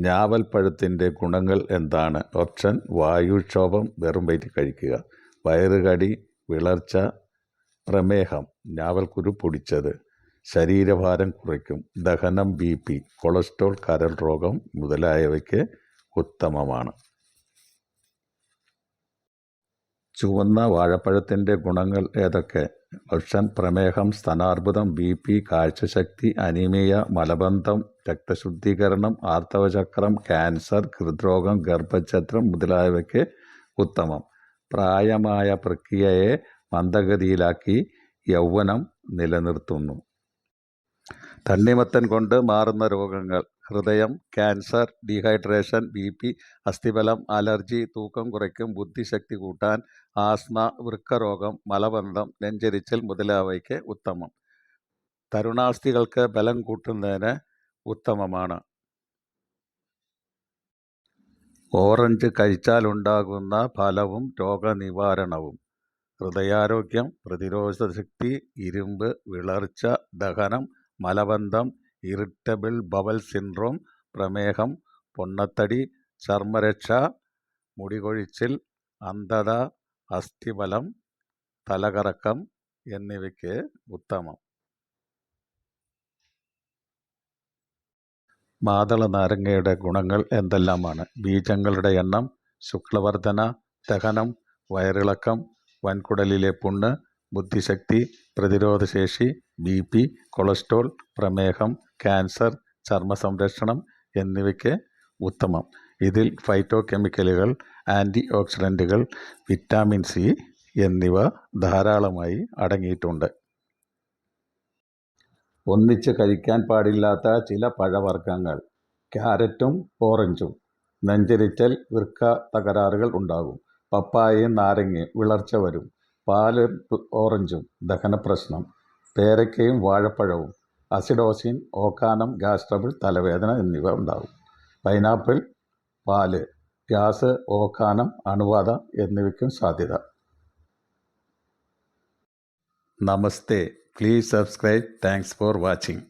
ഞാവൽപ്പഴത്തിന്റെ ഗുണങ്ങൾ എന്താണ്? ഓപ്ഷൻ വായുക്ഷോഭം വെറും വയറ്റിൽ കഴിക്കുക. വയറുകടി വിളർച്ച പ്രമേഹം. ഞാവൽക്കുരു പൊടിച്ചത്. ശരീരഭാരം കുറയ്ക്കും. ദഹനം ബി പി. കൊളസ്ട്രോൾ കരൾ രോഗം മുതലായവയ്ക്ക് ഉത്തമമാണ്. ചുവന്ന വാഴപ്പഴത്തിന്റെ ഗുണങ്ങൾ ഏതൊക്കെ? ഓപ്ഷൻ പ്രമേഹം സ്തനാർബുദം ബി പി കാഴ്ചശക്തി അനീമിയ മലബന്ധം രക്തശുദ്ധീകരണം ആർത്തവചക്രം ക്യാൻസർ ഹൃദ്രോഗം ഗർഭഛത്രം മുതലായവയ്ക്ക് ഉത്തമം. പ്രായമായ പ്രക്രിയയെ മന്ദഗതിയിലാക്കി യൗവനം നിലനിർത്തുന്നു. തണ്ണിമത്തൻ കൊണ്ട് മാറുന്ന രോഗങ്ങൾ. ഹൃദയം ക്യാൻസർ ഡീഹൈഡ്രേഷൻ ബി പി അസ്ഥിബലം അലർജി തൂക്കം കുറയ്ക്കും ബുദ്ധിശക്തി കൂട്ടാൻ ആസ്മ വൃക്കരോഗം മലബന്ധം നെഞ്ചരിച്ചൽ മുതലായവയ്ക്ക് ഉത്തമം. തരുണാസ്ഥികൾക്ക് ബലം കൂട്ടുന്നതിന് ഉത്തമമാണ്. ഓറഞ്ച് കഴിച്ചാലുണ്ടാകുന്ന ഫലവും രോഗനിവാരണവും. ഹൃദയാരോഗ്യം പ്രതിരോധശക്തി ഇരുമ്പ് വിളർച്ച ദഹനം മലബന്ധം ഇറിറ്റബിൾ ബവൽ സിൻഡ്രോം പ്രമേഹം പൊണ്ണത്തടി ചർമ്മരക്ഷ മുടികൊഴിച്ചിൽ അന്ധത അസ്ഥിബലം തലകറക്കം എന്നിവയ്ക്ക് ഉത്തമം. മാതള നാരങ്ങയുടെ ഗുണങ്ങൾ എന്തെല്ലാമാണ്? ബീജങ്ങളുടെ എണ്ണം ശുക്ലവർധന ദഹനം വയറിളക്കം വൻകുടലിലെ പുണ്ണ് ബുദ്ധിശക്തി പ്രതിരോധശേഷി ബി പി കൊളസ്ട്രോൾ പ്രമേഹം ക്യാൻസർ ചർമ്മ സംരക്ഷണം എന്നിവയ്ക്ക് ഉത്തമം. ഇതിൽ ഫൈറ്റോ കെമിക്കലുകൾ ആന്റി ഓക്സിഡന്റുകൾ വിറ്റാമിൻ സി എന്നിവ ധാരാളമായി അടങ്ങിയിട്ടുണ്ട്. ഒന്നിച്ച് കഴിക്കാൻ പാടില്ലാത്ത ചില പഴവർഗങ്ങൾ. ക്യാരറ്റും ഓറഞ്ചും. നെഞ്ചരിച്ചൽ വൃക്ക തകരാറുകൾ ഉണ്ടാകും. പപ്പായയും നാരങ്ങയും വിളർച്ച വരും. പാലും ഓറഞ്ചും ദഹനപ്രശ്നം പേരയ്ക്കയും വാഴപ്പഴവും അസിഡോസിൻ ഓക്കാനം ഗ്യാസ് ട്രബിൾ തലവേദന എന്നിവ ഉണ്ടാകും. പൈനാപ്പിൾ പാൽ ഗ്യാസ് ഓക്കാനം അണുബാധ എന്നിവയ്ക്കും സാധ്യത. നമസ്തേ. Please subscribe thanks for watching